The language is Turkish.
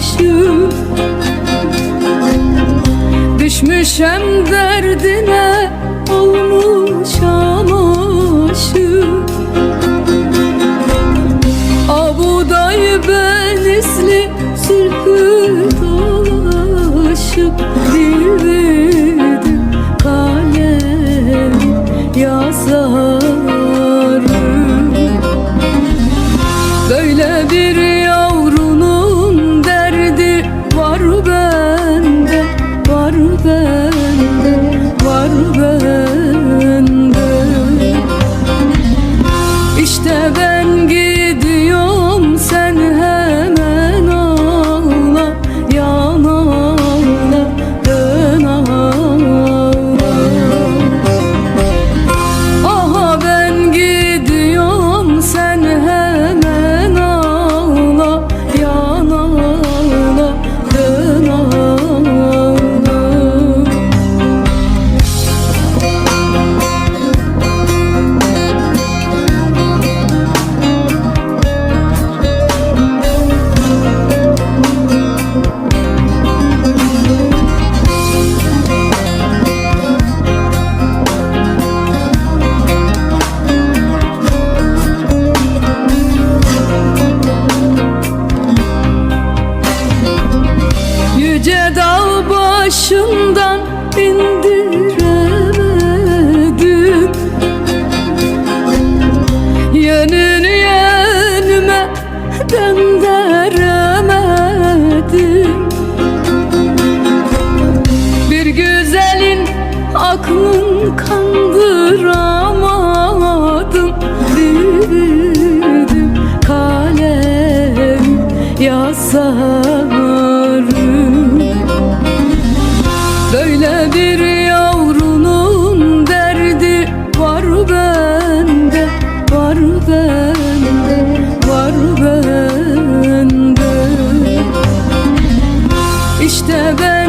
başım Düşmüşem derdine olmuşam aşık Abu Daybe Yüce dağ başından indiremedim Yönünü yenime döndüremedim Bir güzelin aklın kandıramadım. Bildim kalem yazar işte ben.